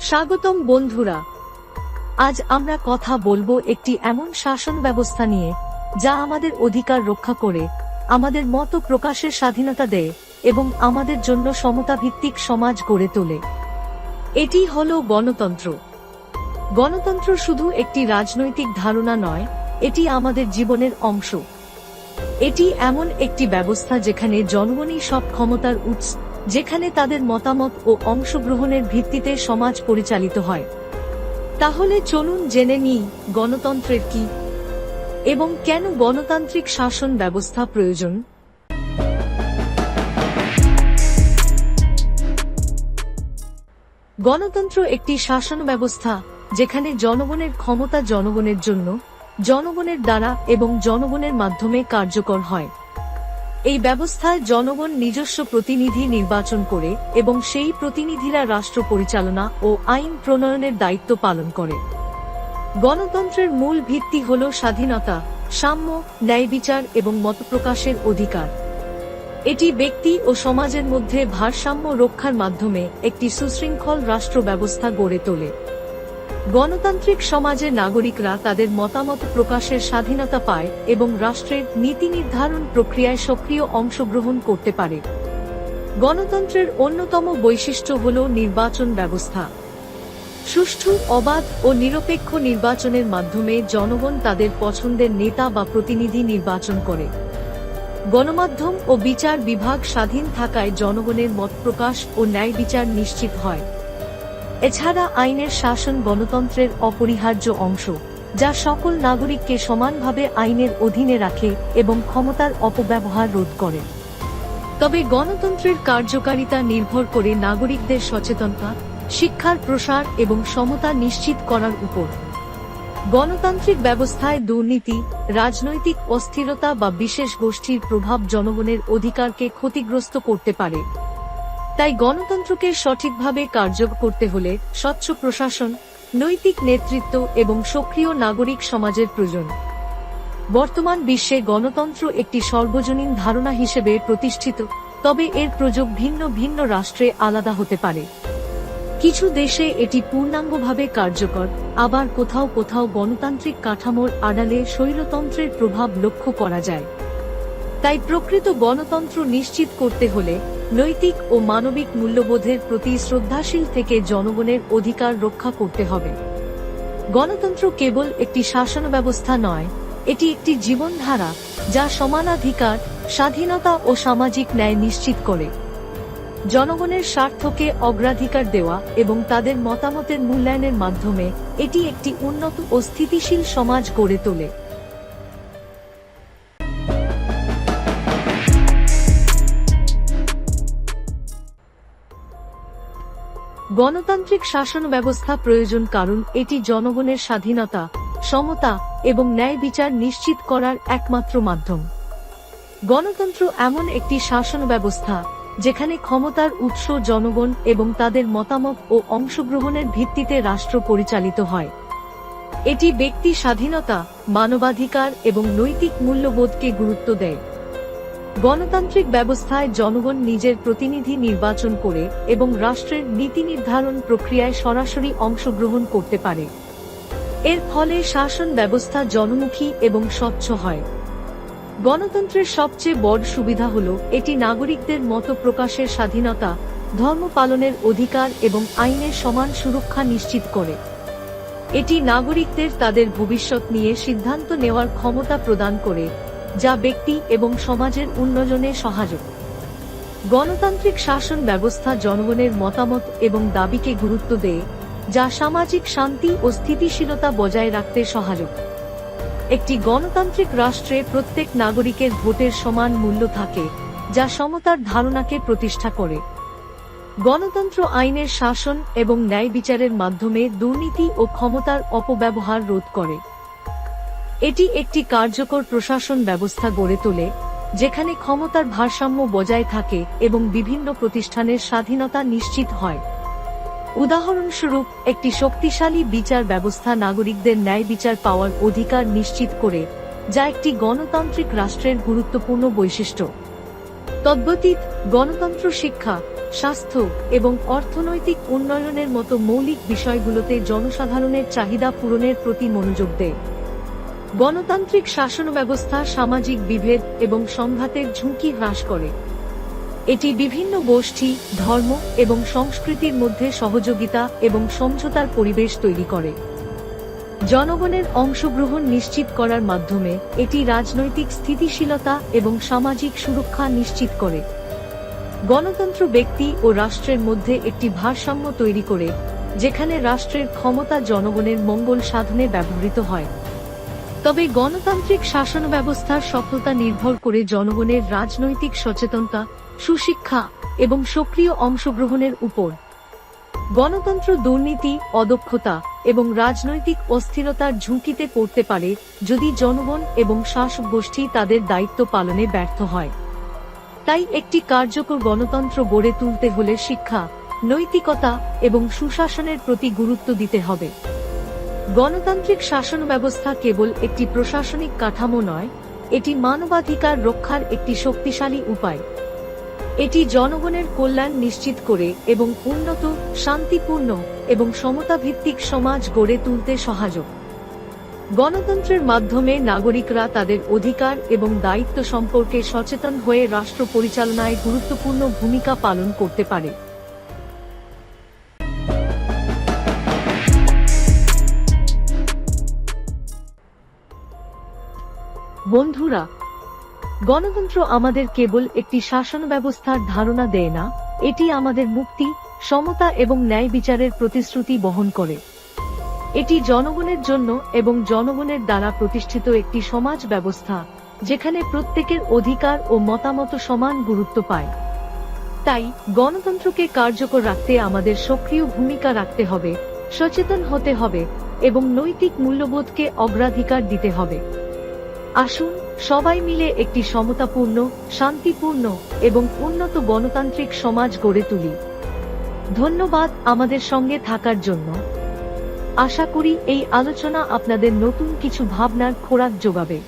স্বাগতম বন্ধুরা। আজ আমরা কথা বলব একটি এমন শাসন ব্যবস্থা নিয়ে, যা আমাদের অধিকার রক্ষা করে, আমাদের মত প্রকাশের স্বাধীনতা দেয় এবং আমাদের জন্য সমতা ভিত্তিক সমাজ গড়ে তোলে। এটি হলো গণতন্ত্র। গণতন্ত্র শুধু একটি রাজনৈতিক ধারণা নয়, এটি আমাদের জীবনের অংশ। এটি এমন একটি ব্যবস্থা যেখানে জনগণই সব ক্ষমতার উৎস যেখানে তাদের মতামত ও অংশগ্রহণের ভিত্তিতে সমাজ পরিচালিত হয়। তাহলে চলুন জেনে নিই, গণতন্ত্রের কি এবং কেন গণতান্ত্রিক শাসন ব্যবস্থা প্রয়োজন? গণতন্ত্র একটি শাসন ব্যবস্থা, যেখানে জনগণের ক্ষমতা জনগণের জন্য, জনগণের দ্বারা এবং জনগণের মাধ্যমে কার্যকর হয়। এই ব্যবস্থায় জনগণ নিজস্ব প্রতিনিধি নির্বাচন করে এবং সেই প্রতিনিধিরা রাষ্ট্র পরিচালনা ও আইন প্রণয়নের দায়িত্ব পালন করে। গণতন্ত্রের মূল ভিত্তি হল স্বাধীনতা, সাম্য, ন্যায় বিচার এবং মতপ্রকাশের অধিকার। এটি ব্যক্তি ও সমাজের মধ্যে ভারসাম্য রক্ষার মাধ্যমে একটি সুশৃঙ্খল রাষ্ট্র ব্যবস্থা গড়ে তোলে। গণতান্ত্রিক সমাজে নাগরিকরা তাদের মতামত প্রকাশের স্বাধীনতা পায় এবং রাষ্ট্রের নীতি নির্ধারণ প্রক্রিয়ায় সক্রিয় অংশগ্রহণ করতে পারে। গণতন্ত্রের অন্যতম বৈশিষ্ট্য হল নির্বাচন ব্যবস্থা। সুষ্ঠু, অবাধ ও নিরপেক্ষ নির্বাচনের মাধ্যমে জনগণ তাদের পছন্দের নেতা বা প্রতিনিধি নির্বাচন করে। গণমাধ্যম ও বিচার বিভাগ স্বাধীন থাকায় জনগণের মত প্রকাশ ও ন্যায় বিচার নিশ্চিত হয়। এছাড়া আইনের শাসন গণতন্ত্রের অপরিহার্য অংশ, যা সকল নাগরিককে সমানভাবে আইনের অধীনে রাখে এবং ক্ষমতার অপব্যবহার রোধ করে। তবে গণতন্ত্রের কার্যকারিতা নির্ভর করে নাগরিকদের সচেতনতা, শিক্ষার প্রসার এবং সমতা নিশ্চিত করার উপর। গণতান্ত্রিক ব্যবস্থায় দুর্নীতি, রাজনৈতিক অস্থিরতা বা বিশেষ গোষ্ঠীর প্রভাব জনগণের অধিকারকে ক্ষতিগ্রস্ত করতে পারে। তাই গণতন্ত্রকে সঠিকভাবে কার্যকর করতে হলে স্বচ্ছ প্রশাসন, নৈতিক নেতৃত্ব এবং সক্রিয় নাগরিক সমাজের প্রয়োজন। বর্তমান বিশ্বে গণতন্ত্র একটি সর্বজনীন ধারণা হিসেবে প্রতিষ্ঠিত, তবে এর প্রযোগ ভিন্ন ভিন্ন রাষ্ট্রে আলাদা হতে পারে। কিছু দেশে এটি পূর্ণাঙ্গভাবে কার্যকর, আবার কোথাও কোথাও গণতান্ত্রিক কাঠামোর আড়ালে স্বৈরতন্ত্রের প্রভাব লক্ষ্য করা যায়। তাই প্রকৃত গণতন্ত্র নিশ্চিত করতে হলে নৈতিক ও মানবিক মূল্যবোধের প্রতি শ্রদ্ধাশীল থেকে জনগণের অধিকার রক্ষা করতে হবে। গণতন্ত্র কেবল একটি শাসন ব্যবস্থা নয়, এটি একটি জীবনধারা যা সমানাধিকার, স্বাধীনতা ও সামাজিক ন্যায় নিশ্চিত করে। জনগণের স্বার্থকে অগ্রাধিকার দেওয়া এবং তাদের মতামতের মূল্যায়নের মাধ্যমে এটি একটি উন্নত ও স্থিতিশীল সমাজ গড়ে তোলে। গণতান্ত্রিক শাসন ব্যবস্থা প্রয়োজন কারণ এটি জনগণের স্বাধীনতা, সমতা এবং ন্যায় বিচার নিশ্চিত করার একমাত্র মাধ্যম। গণতন্ত্র এমন একটি শাসন ব্যবস্থা, যেখানে ক্ষমতার উৎস জনগণ এবং তাদের মতামত ও অংশগ্রহণের ভিত্তিতে রাষ্ট্র পরিচালিত হয়। এটি ব্যক্তি স্বাধীনতা, মানবাধিকার এবং নৈতিক মূল্যবোধকে গুরুত্ব দেয়। গণতান্ত্রিক ব্যবস্থায় জনগণ নিজের প্রতিনিধি নির্বাচন করে এবং রাষ্ট্রের নীতি নির্ধারণ প্রক্রিয়ায় সরাসরি অংশগ্রহণ করতে পারে। এর ফলে শাসন ব্যবস্থা জনমুখী এবং স্বচ্ছ হয়। গণতন্ত্রের সবচেয়ে বড় সুবিধা হল, এটি নাগরিকদের মত প্রকাশের স্বাধীনতা, ধর্ম পালনের অধিকার এবং আইনের সমান সুরক্ষা নিশ্চিত করে। এটি নাগরিকদের তাদের ভবিষ্যৎ নিয়ে সিদ্ধান্ত নেওয়ার ক্ষমতা প্রদান করে। যা ব্যক্তি এবং সমাজের উন্নয়নে সহায়ক। গণতান্ত্রিক শাসন ব্যবস্থা জনগণের মতামত এবং দাবিকে গুরুত্ব দেয়, যা সামাজিক শান্তি ও স্থিতিশীলতা বজায় রাখতে সহায়ক। একটি গণতান্ত্রিক রাষ্ট্রে প্রত্যেক নাগরিকের ভোটের সমান মূল্য থাকে, যা সমতার ধারণাকে প্রতিষ্ঠা করে। গণতন্ত্র আইনের শাসন এবং ন্যায় বিচারের মাধ্যমে দুর্নীতি ও ক্ষমতার অপব্যবহার রোধ করে। এটি একটি কার্যকর প্রশাসন ব্যবস্থা গড়ে তোলে, যেখানে ক্ষমতার ভারসাম্য বজায় থাকে এবং বিভিন্ন প্রতিষ্ঠানের স্বাধীনতা নিশ্চিত হয়। উদাহরণস্বরূপ, একটি শক্তিশালী বিচার ব্যবস্থা নাগরিকদের ন্যায় বিচার পাওয়ার অধিকার নিশ্চিত করে, যা একটি গণতান্ত্রিক রাষ্ট্রের গুরুত্বপূর্ণ বৈশিষ্ট্য। তদ্বতীত গণতন্ত্র শিক্ষা, স্বাস্থ্য এবং অর্থনৈতিক উন্নয়নের মতো মৌলিক বিষয়গুলোতে জনসাধারণের চাহিদা পূরণের প্রতি মনোযোগ দেয়। গণতান্ত্রিক শাসন ব্যবস্থা, সামাজিক বিভেদ এবং সংঘাতের ঝুঁকি হ্রাস করে। এটি বিভিন্ন গোষ্ঠী, ধর্ম এবং সংস্কৃতির মধ্যে সহযোগিতা এবং সমঝোতার পরিবেশ তৈরি করে। জনগণের অংশগ্রহণ নিশ্চিত করার মাধ্যমে এটি রাজনৈতিক স্থিতিশীলতা এবং সামাজিক সুরক্ষা নিশ্চিত করে। গণতন্ত্র ব্যক্তি ও রাষ্ট্রের মধ্যে একটি ভারসাম্য তৈরি করে, যেখানে রাষ্ট্রের ক্ষমতা জনগণের মঙ্গল সাধনে ব্যবহৃত হয়। তবে গণতান্ত্রিক শাসন ব্যবস্থার সফলতা নির্ভর করে জনগণের রাজনৈতিক সচেতনতা, সুশিক্ষা এবং সক্রিয় অংশগ্রহণের উপর। গণতন্ত্র দুর্নীতি, অদক্ষতা এবং রাজনৈতিক অস্থিরতার ঝুঁকিতে পড়তে পারে যদি জনগণ এবং শাসক গোষ্ঠী তাদের দায়িত্ব পালনে ব্যর্থ হয়। তাই একটি কার্যকর গণতন্ত্র গড়ে তুলতে হলে শিক্ষা, নৈতিকতা এবং সুশাসনের প্রতি গুরুত্ব দিতে হবে। গণতান্ত্রিক শাসন ব্যবস্থা কেবল একটি প্রশাসনিক কাঠামো নয়, এটি মানবাধিকার রক্ষার একটি শক্তিশালী উপায়। এটি জনগণের কল্যাণ নিশ্চিত করে এবং উন্নত, শান্তিপূর্ণ এবং সমতাভিত্তিক সমাজ গড়ে তুলতে সহায়ক গণতন্ত্রের মাধ্যমে নাগরিকরা তাদের অধিকার এবং দায়িত্ব সম্পর্কে সচেতন হয়ে রাষ্ট্র পরিচালনায় গুরুত্বপূর্ণ ভূমিকা পালন করতে পারে। বন্ধুরা, গণতন্ত্র আমাদের কেবল একটি শাসন ব্যবস্থার ধারণা দেয় না, এটি আমাদের মুক্তি, সমতা এবং ন্যায় বিচারের প্রতিশ্রুতি বহন করে। এটি জনগণের জন্য এবং জনগণের দ্বারা প্রতিষ্ঠিত একটি সমাজ ব্যবস্থা, যেখানে প্রত্যেকের অধিকার ও মতামত সমান গুরুত্ব পায়। তাই গণতন্ত্রকে কার্যকর রাখতে আমাদের সক্রিয় ভূমিকা রাখতে হবে, সচেতন হতে হবে এবং নৈতিক মূল্যবোধকে অগ্রাধিকার দিতে হবে। আসুন, সবাই মিলে একটি সমতাপূর্ণ, শান্তিপূর্ণ এবং উন্নত গণতান্ত্রিক সমাজ গড়ে তুলি। ধন্যবাদ আমাদের সঙ্গে থাকার জন্য। আশা করি এই আলোচনা আপনাদের নতুন কিছু ভাবনার খোরাক যোগাবে।